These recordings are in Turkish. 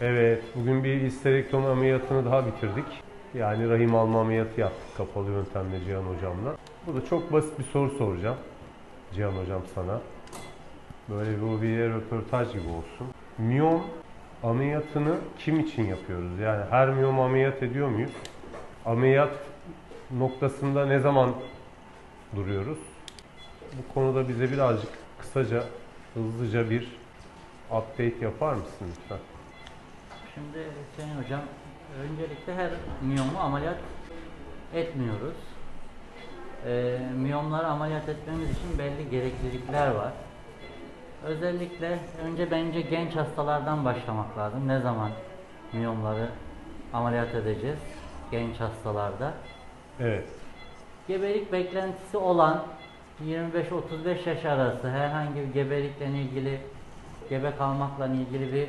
Evet, bugün bir histerektomi ameliyatını daha bitirdik. Yani rahim alma ameliyatı yaptık kapalı yöntemle Cihan hocamla. Burada çok basit bir soru soracağım Cihan hocam sana. Böyle bu bir röportaj gibi olsun. Miyom ameliyatını kim için yapıyoruz? Yani her miyom ameliyat ediyor muyuz? Ameliyat noktasında ne zaman duruyoruz? Bu konuda bize birazcık kısaca, hızlıca bir update yapar mısın lütfen? Şimdi Hüseyin Hocam, öncelikle her miyomu ameliyat etmiyoruz. Ee, miyomları ameliyat etmemiz için belli gereklilikler var. Özellikle önce bence genç hastalardan başlamak lazım. Ne zaman miyomları ameliyat edeceğiz genç hastalarda? Evet. Gebelik beklentisi olan 25-35 yaş arası herhangi bir gebelikle ilgili, gebe kalmakla ilgili bir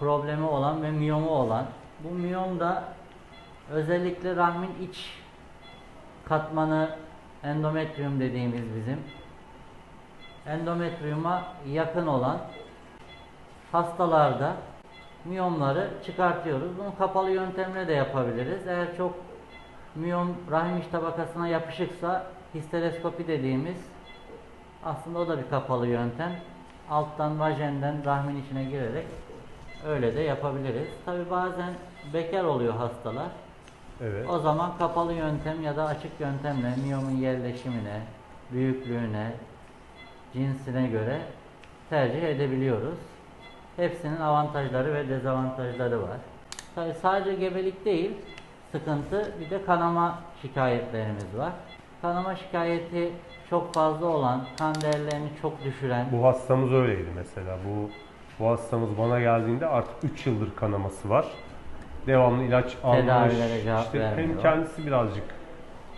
problemi olan ve miyomu olan. Bu miyom da özellikle rahmin iç katmanı endometrium dediğimiz bizim endometriuma yakın olan hastalarda miyomları çıkartıyoruz. Bunu kapalı yöntemle de yapabiliriz. Eğer çok miyom rahim iç tabakasına yapışıksa histereskopi dediğimiz aslında o da bir kapalı yöntem. Alttan vajenden rahmin içine girerek öyle de yapabiliriz. Tabi bazen bekar oluyor hastalar. Evet. O zaman kapalı yöntem ya da açık yöntemle miyomun yerleşimine, büyüklüğüne, cinsine göre tercih edebiliyoruz. Hepsinin avantajları ve dezavantajları var. Tabii sadece gebelik değil, sıkıntı bir de kanama şikayetlerimiz var. Kanama şikayeti çok fazla olan, kan değerlerini çok düşüren, Bu hastamız öyleydi mesela. Bu bu hastamız bana geldiğinde artık 3 yıldır kanaması var. Devamlı ilaç almış. Tedavilere cevap İşte hem vermiyor. kendisi birazcık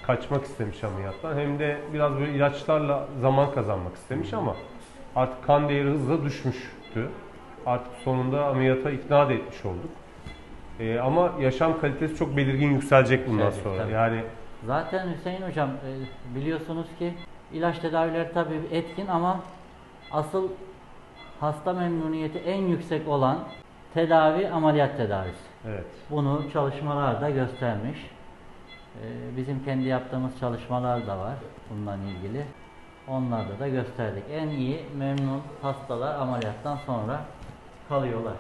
kaçmak istemiş ameliyattan hem de biraz böyle ilaçlarla zaman kazanmak istemiş ama artık kan değeri hızla düşmüştü. Artık sonunda ameliyata ikna da etmiş olduk. Ee, ama yaşam kalitesi çok belirgin yükselecek bundan Yükselecek, sonra. tabii. Yani Zaten Hüseyin Hocam e, biliyorsunuz ki ilaç tedavileri tabii etkin ama asıl hasta memnuniyeti en yüksek olan tedavi ameliyat tedavisi. evet. Bunu çalışmalar da göstermiş. E, Bizim kendi yaptığımız çalışmalar da var bundan ilgili. Onlarda da gösterdik. En iyi memnun hastalar ameliyattan sonra kalıyorlar.